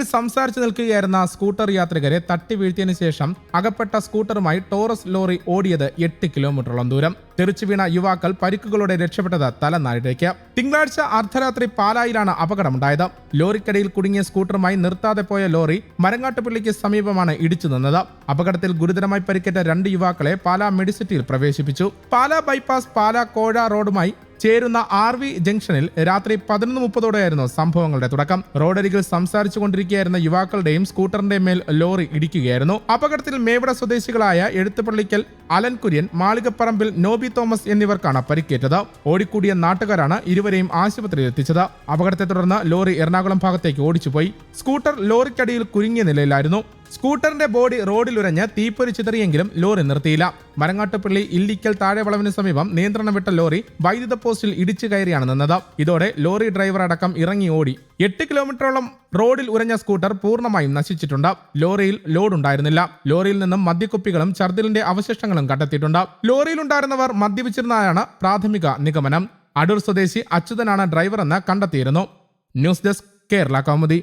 സംസാരിച്ചു നിൽക്കുകയായിരുന്ന സ്കൂട്ടർ യാത്രികരെ തട്ടി വീഴ്ത്തിയതിനു ശേഷം അകപ്പെട്ട സ്കൂട്ടറുമായി ടോറസ് ലോറി ഓടിയത് എട്ട് കിലോമീറ്ററോളം ദൂരം. തെറിച്ചു വീണ യുവാക്കൾ പരിക്കുകളോടെ രക്ഷപ്പെട്ടത് തലനാരിഴയ്ക്ക്. തിങ്കളാഴ്ച അർദ്ധരാത്രി പാലായിലാണ് അപകടമുണ്ടായത്. ലോറിക്കടിയിൽ കുടുങ്ങിയ സ്കൂട്ടറുമായി നിർത്താതെ പോയ ലോറി മരങ്ങാട്ടുപള്ളിക്ക് സമീപമാണ് ഇടിച്ചു നിന്നത്. അപകടത്തിൽ ഗുരുതരമായി പരിക്കേറ്റ രണ്ട് യുവാക്കളെ പാലാ മെഡിസിറ്റിയിൽ പ്രവേശിപ്പിച്ചു. പാലാ ബൈപ്പാസ് പാലാ കോഴ റോഡുമായി ചേരുന്ന ആർ വി ജംഗ്ഷനിൽ രാത്രി പതിനൊന്ന് മുപ്പതോടെയായിരുന്നു സംഭവങ്ങളുടെ തുടക്കം. റോഡരികിൽ സംസാരിച്ചു കൊണ്ടിരിക്കുകയായിരുന്ന യുവാക്കളുടെയും സ്കൂട്ടറിന്റെയും മേൽ ലോറി ഇടിക്കുകയായിരുന്നു. അപകടത്തിൽ മേവിട സ്വദേശികളായ എഴുത്തുപള്ളിക്കൽ അലൻ കുര്യൻ മാളികപ്പറമ്പിൽ നോബി തോമസ് എന്നിവർക്കാണ് പരിക്കേറ്റത്. ഓടിക്കൂടിയ നാട്ടുകാരാണ് ഇരുവരെയും ആശുപത്രിയിൽ എത്തിച്ചത്. അപകടത്തെ തുടർന്ന് ലോറി എറണാകുളം ഭാഗത്തേക്ക് ഓടിച്ചുപോയി. സ്കൂട്ടർ ലോറിക്കടിയിൽ കുരുങ്ങിയ നിലയിലായിരുന്നു. സ്കൂട്ടറിന്റെ ബോഡി റോഡിലുരഞ്ഞ് തീപ്പൊരി ചിതറിയെങ്കിലും ലോറി നിർത്തിയില്ല. മരങ്ങാട്ടുപള്ളി ഇല്ലിക്കൽ താഴെ വളവിന് സമീപം നിയന്ത്രണം വിട്ട ലോറി വൈദ്യുത പോസ്റ്റിൽ ഇടിച്ചു കയറിയാണ് നിന്നത്. ഇതോടെ ലോറി ഡ്രൈവർ അടക്കം ഇറങ്ങി ഓടി. എട്ട് കിലോമീറ്ററോളം റോഡിൽ ഉരഞ്ഞ സ്കൂട്ടർ പൂർണമായും നശിച്ചിട്ടുണ്ട്. ലോറിയിൽ ലോഡ് ഉണ്ടായിരുന്നില്ല ലോറിയിൽ നിന്നും മദ്യക്കുപ്പികളും ഛർദിലിന്റെ അവശിഷ്ടങ്ങളും കണ്ടെത്തിയിട്ടുണ്ട്. ലോറിയിൽ ഉണ്ടായിരുന്നവർ മദ്യപിച്ചിരുന്നതാണ് പ്രാഥമിക നിഗമനം. അടൂർ സ്വദേശി അച്യുതനാണ് ഡ്രൈവർ എന്ന് കണ്ടെത്തിയിരുന്നു. News desk Kerala Kaumudi.